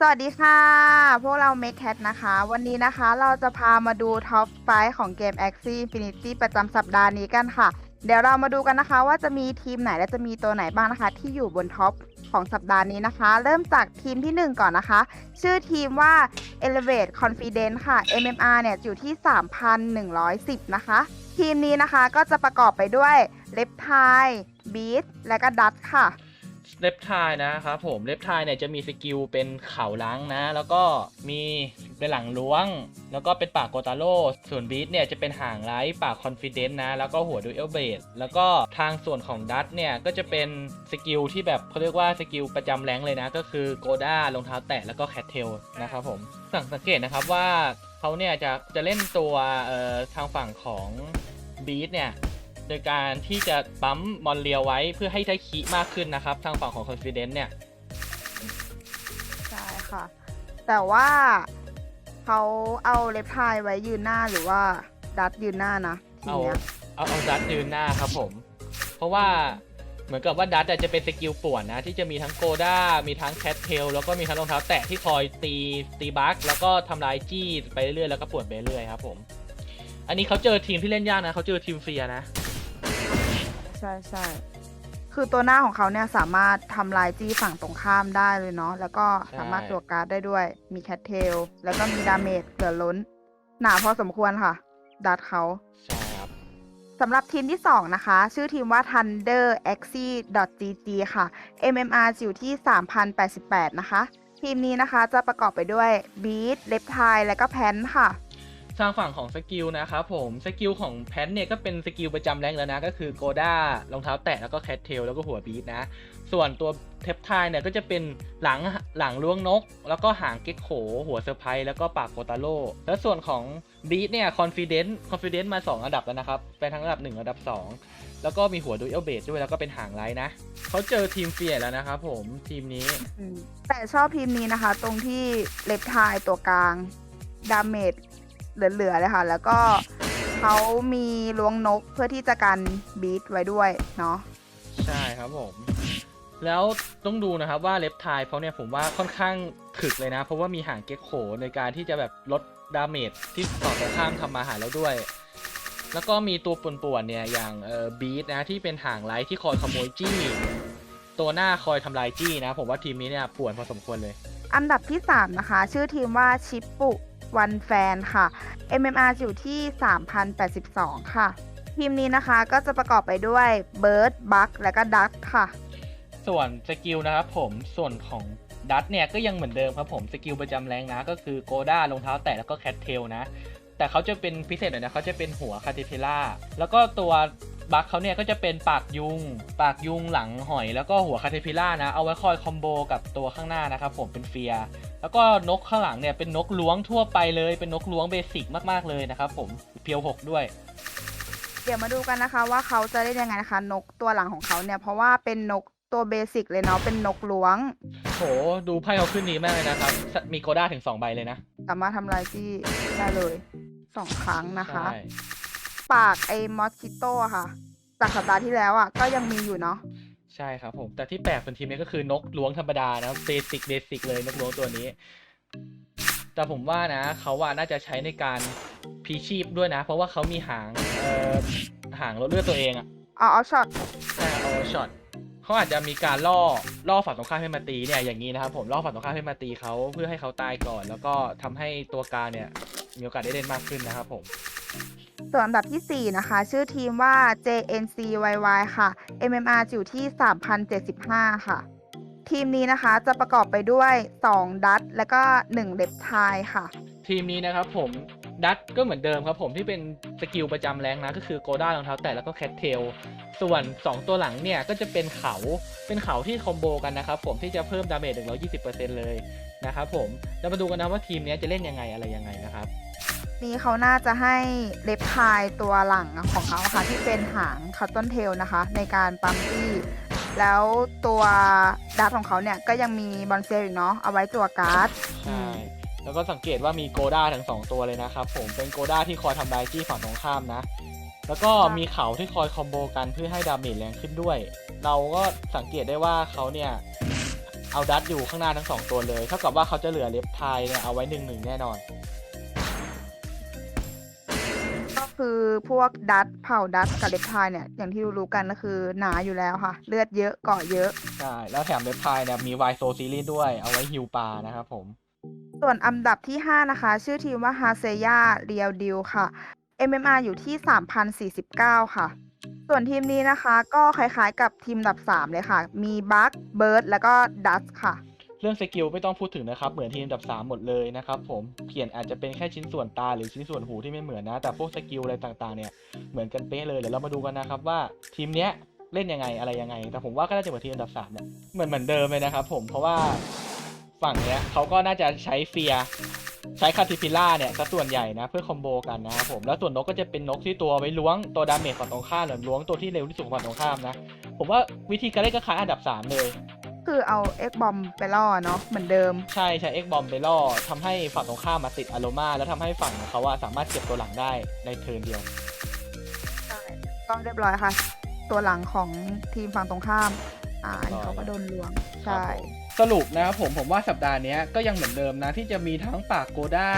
สวัสดีค่ะ พวกเรา Make Cat นะคะ วันนี้นะคะเราจะพามาดูท็อปไฟของเกม Axie Infinity ประจำสัปดาห์นี้กันค่ะ เดี๋ยวเรามาดูกันนะคะ ว่าจะมีทีมไหนและจะมีตัวไหนบ้างนะคะ ที่อยู่บนท็อปของสัปดาห์นี้นะคะ เริ่มจากทีมทีหนึ่1 ก่อนนะคะ ชื่อทีมว่า Elevate Confidence ค่ะ MMR เนี่ยอยู่ที่ 3,110 นะคะ ทีมนี้นะคะก็จะประกอบไปด้วย l e p t i Beat และก็ Dust ค่ะ เล็บทายนะครับผมเล็บทายเนี่ยจะมีสกิลเป็นเข่าล้างนะ แล้วก็มีเป็นหลังล้วง แล้วก็เป็นปากโกตาโร่ส่วนบีทเนี่ยจะเป็นห่างไร้ปากคอนฟิเดนต์นะ แล้วก็หัวดูเอลเบดแล้วก็ทางส่วนของดัตเนี่ยก็จะเป็นสกิลที่แบบเขาเรียกว่าสกิลประจำแรงเลยนะ ก็คือโกด้ารองเท้าแตะแล้วก็แคทเทลนะครับผมสังเกตนะครับว่าเขาเนี่ยจะจะเล่นตัวทางฝั่งของบีทเนี่ย โดยการที่จะปั๊มมอนเรียวไว้เพื่อให้ได้คีมากขึ้นนะครับ ทางฝั่งของ Confidence เนี่ย ใช่ค่ะ แต่ว่าเขาเอาเล็บทายไว้ยืนหน้าหรือว่าดัดยืนหน้านะทีเอาเนี้ยเอาเอาดัตยืนหน้าครับผม เพราะว่าเหมือนกับว่าดัตจะเป็นสกิลป่วนนะ ที่จะมีทั้งโกด้ามีทั้งแคทเทลแล้วก็มีทั้งรองเท้าแตะที่คอยตีตีบัคแล้วก็ทำลายจี้ไปเรื่อยๆแล้วก็ป่วนไปเรื่อยครับผม อันนี้เขาเจอทีมที่เล่นยากนะเขาเจอทีมเฟียร์นะใช่ใช่คือตัวหน้าของเขาเนี่ยสามารถทำลายจี้ฝั่งตรงข้ามได้เลยเนาะแล้วก็ใช่สามารถตัวการ์ดได้ด้วย มีแคทเทลแล้วก็มีดาเมจเหลือล้น หนาพอสมควรค่ะ ดัดเขาใช่ครับสำหรับทีมที่ 2 นะคะ ชื่อทีมว่า Thunder Axie GG ค่ะ MMR อยู่ที่ 3,088 นะคะ ทีมนี้นะคะจะประกอบไปด้วย Beat l e p t i และก็แพนค่ะ ทางฝั่งของสกิลนะครับผมสกิลของแพนเนี่ยก็เป็นสกิลประจำแรงแล้วนะ ก็คือโกด้ารองเท้าแตะแล้วก็แคทเทลแล้วก็หัวบีทนะ ส่วนตัวเทปไทายเนี่ยก็จะเป็นหลังหลังล้วงนก แล้วก็หางเก็กโข หัวเซอร์ไพรส์แล้วก็ปากโกตาโร่แล้วส่วนของบีทเนี่ยคอนฟิเดนซ์คอนฟิเดนซ์มา2อันดับแล้วนะครับเป็นทั้งอันดับ1อันดับ 2 แล้วก็มีหัวดูเอลเบดด้วยแล้วก็เป็นหางไรนะเขาเจอทีมเฟียร์แล้วนะครับผมทีมนี้แต่ชอบทีมนี้นะคะ ตรงที่เล็บทายตัวกลางดาเมจ เหลือๆเลยค่ะ แล้วก็เขามีล้วงนกเพื่อที่จะกันบีทไว้ด้วยเนาะใช่ครับผม แล้วต้องดูนะครับว่าเล็บทายเขาเนี่ยผมว่าค่อนข้างถึกเลยนะ เพราะว่ามีหางเก็กโขในการที่จะแบบลดดาเมจที่ต่อตรงข้ามทำมาหาแล้วด้วย แล้วก็มีตัวป่วนๆเนี่ยอย่างเอ่อบีทนะที่เป็นหางไลท์ที่คอยขโมยจี้ ตัวหน้าคอยทำลายจี้นะ ผมว่าทีมนี้เนี่ยป่วนพอสมควรเลย อันดับที่ 3 นะคะ ชื่อทีมว่าชิปปุ วันแฟนค่ะ MMR อยู่ที่ 3,082 ค่ะ ทีมนี้นะคะก็จะประกอบไปด้วยเบิร์ดบัคและก็ดักค่ะ ส่วนสกิลนะครับผมส่วนของดัตเนี่ยก็ยังเหมือนเดิมครับผมสกิลประจำแรงนะ ก็คือโกด้ารองเท้าแตะแล้วก็แคทเทลนะ แต่เขาจะเป็นพิเศษหน่อยนะเขาจะเป็นหัวคาติพิล่าแล้วก็ตัวบัคเขาเนี่ยก็จะเป็นปากยุง ปากยุงหลังหอย แล้วก็หัวคาติพิล่านะ เอาไว้คอยคอมโบกับตัวข้างหน้านะครับผมเป็นเฟีย แล้วก็นกข้างหลังเนี่ยเป็นนกล้วงทั่วไปเลย เป็นนกล้วงเบสิกมากๆเลยนะครับผมเพียวหกด้วย เดี๋ยวมาดูกันนะคะว่าเขาจะเล่นยังไงนะคะ นกตัวหลังของเขาเนี่ย เพราะว่าเป็นนกตัวเบสิกเลยเนาะเป็นนกล้วง โห ดูไพ่เขาขึ้นดีมากเลยนะครับ มีโกด้าถึงสองใบเลยนะ สามารถทำลายที่ได้เลยสองครั้งนะคะ ใช่ ปากไอ้มอสคิโต้อะค่ะ จากสัปดาห์ที่แล้วอะก็ยังมีอยู่เนาะ ใช่ครับผม แต่ที่แปลกเป็นทีมนี้ก็คือนกล้วงธรรมดานะเบสิกเบสิกเลยนกล้วงตัวนี้ แต่ผมว่านะเขาว่าน่าจะใช้ในการพีชีพด้วยนะ เพราะว่าเขามีหางเอ่อหางลดเลือดตัวเองอะเอาเอาช็อตใช่เอาช็อตเขาอาจจะมีการล่อล่อฝั่งตรงข้ามให้มาตีเนี่ยอย่างนี้นะครับผมล่อฝั่งตรงข้ามให้มาตีเขาเพื่อให้เขาตายก่อน แล้วก็ทำให้ตัวการเนี่ยมีโอกาสได้เล่นมากขึ้นนะครับผม ส่วนอันดับทีสี่ 4 นะคะ ชื่อทีมว่า JNCYY ค่ะ MMR อยู่ที่ 3,075 ค่ะ ทีมนี้นะคะจะประกอบไปด้วย 2 ดัตและก็ 1 เล็บทายค่ะ ทีมนี้นะครับผมดัตก็เหมือนเดิมครับผมที่เป็นสกิลประจำแรงนะ ก็คือโกด้ารองเท้าแตะแล้วก็แคทเทลส่วน 2 ตัวหลังเนี่ย ก็จะเป็นเขาเป็นเขาที่คอมโบกันนะครับผมที่จะเพิ่มดาเมจ120%เลยนะครับผมเรามาดูกันนะว่าทีมนี้จะเล่นยังไงอะไรยังไงนะครับ นี้เขาน่าจะให้เล็บพายตัวหลังของเขาค่ะที่เป็นหางคัตตอนเทลนะคะ ในการปั๊มตี้แล้วตัวดัตของเขาเนี่ยก็ยังมีบอลเซลอีกเนาะเอาไว้ตัวการ์ดใช่แล้วก็สังเกตว่ามีโกด้าทั้งสองตัวเลยนะครับผมเป็นโกด้าที่คอยทำลายจี้ฝั่งตรงข้ามนะ แล้วก็มีเขาที่คอยคอมโบกันเพื่อให้ดาเมจแรงขึ้นด้วย เราก็สังเกตได้ว่าเขาเนี่ยเอาดัตอยู่ข้างหน้าทั้งสองตัวเลย เท่ากับว่าเขาจะเหลือเลฟไทยเนี่ยเอาไว้หนึ่งหนึ่งแน่นอน คือพวกดัตเผ่าดัตกับเลปไทายเนี่ยอย่างที่รู้ๆกันก็คือหนาอยู่แล้วค่ะ เลือดเยอะเกาะเยอะ ใช่ แล้วแถมเลฟไทยเนี่ยมีไวโซซีรีส์ด้วยเอาไว้ฮิวปลานะครับผม ส่วนอันดับที่ 5 นะคะ ชื่อทีมว่าฮาเซย่าเรียลดิวค่ะ MMR อยู่ที่ 3,049 ค่ะ ส่วนทีมนี้นะคะ ก็คล้ายๆกับทีมอันดับ 3 เลยค่ะ มีบัคเบิร์ดแล้วก็ดัสค่ะเรื่องสกิลไม่ต้องพูดถึงนะครับ เหมือนทีมอันดับ 3 หมดเลยนะครับผมเปลี่ยนอาจจะเป็นแค่ชิ้นส่วนตาหรือชิ้นส่วนหูที่ไม่เหมือนนะ แต่พวกสกิลอะไรต่างๆเนี่ยเหมือนกันเป๊ะเลย เดี๋ยวเรามาดูกันนะครับว่าทีมเนี้ยเล่นยังไงอะไรยังไง แต่ผมว่าก็น่าจะเหมือนทีมอันดับ3เนี่ยเหมือนเหมือนเดิมเลยนะครับผมเพราะว่าฝั่งเนี้ยเขาก็น่าจะใช้เฟียใช้คาติพิล่าเนี่ยซะส่วนใหญ่นะเพื่อคอมโบกันนะครับผมแล้วส่วนนกก็จะเป็นนกที่ตัวไว้ล้วงตัวดาเมจฝั่งตรงข้ามหรือล้วงตัวที่เร็วที่สุดของฝั่งตรงข้ามนะผมว่าวิธีการเล่นก็คล้ายอันดับสามเลย คือเอาเอ็กบอมไปล่อเนาะเหมือนเดิม ใช่ใช้เอ็กบอมไปล่อทำให้ฝั่งตรงข้ามมาติดอโรมาแล้วทำให้ฝั่งของเขาอะสามารถเก็บตัวหลังได้ในเทิร์นเดียวใช่ก็เรียบร้อยค่ะ ตัวหลังของทีมฝั่งตรงข้าม อ่าอันนี้ก็เขาก็โดนลวงครับใช่ผมสรุปนะครับผมผมว่าสัปดาห์เนี้ยก็ยังเหมือนเดิมนะ ที่จะมีทั้งปากโกด้า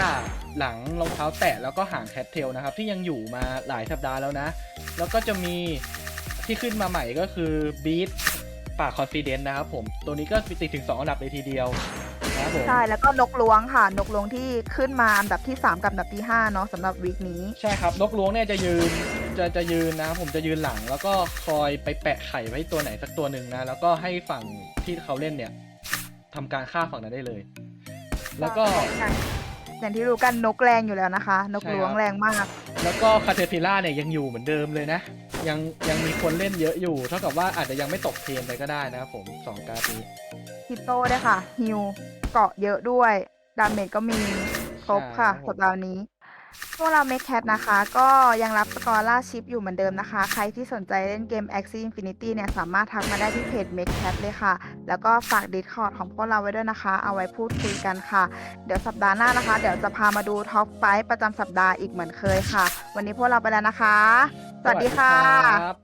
หลังรองเท้าแตะแล้วก็หางแคทเทลนะครับ ที่ยังอยู่มาหลายสัปดาห์แล้วนะ แล้วก็จะมีที่ขึ้นมาใหม่ก็คือบีท ปากคอนฟิเดนต์นะครับผมตัวนี้ก็ติดถึง 2 อันดับเลยทีเดียวนะครับผมใช่แล้วก็นกล้วงค่ะ นกล้วงที่ขึ้นมาอันดับที่ 3 กับอันดับที่5เนาะสำหรับวีคนี้ ใช่ครับ นกล้วงเนี่ยจะยืนจะจะยืนนะผมจะยืนหลัง แล้วก็คอยไปแปะไข่ไว้ตัวไหนสักตัวหนึ่งนะ แล้วก็ให้ฝั่งที่เขาเล่นเนี่ยทำการฆ่าฝั่งนั้นได้เลย แล้วก็ อย่างอย่างที่รู้กันนกแรงอยู่แล้วนะคะ นกล้วงใช่ครับแรงมาก แล้วก็คาเทพิล่าเนี่ยยังอยู่เหมือนเดิมเลยนะ ยังยังมีคนเล่นเยอะอยู่ เท่ากับว่าอาจจะยังไม่ตกเทรนไปก็ได้นะครับผมสองการ์ดนี้ฮิโต้ด้วยค่ะฮิวเกาะเยอะด้วย ดาเมจก็มีครบค่ะใช่ครับผมสัปดาห์นี้พวกเราเมคแคทนะคะ ก็ยังรับสกอร์ล่าชิปอยู่เหมือนเดิมนะคะ ใครที่สนใจเล่นเกม Axie Infinity เนี่ย สามารถทักมาได้ที่เพจ Make Cat เลยค่ะ แล้วก็ฝาก Discord ของพวกเราไว้ด้วยนะคะ เอาไว้พูดคุยกันค่ะ เดี๋ยวสัปดาห์หน้านะคะ เดี๋ยวจะพามาดูท็อปไฟประจำสัปดาห์อีกเหมือนเคยค่ะ วันนี้พวกเราไปแล้วนะคะส วัสดีค่ะ รับ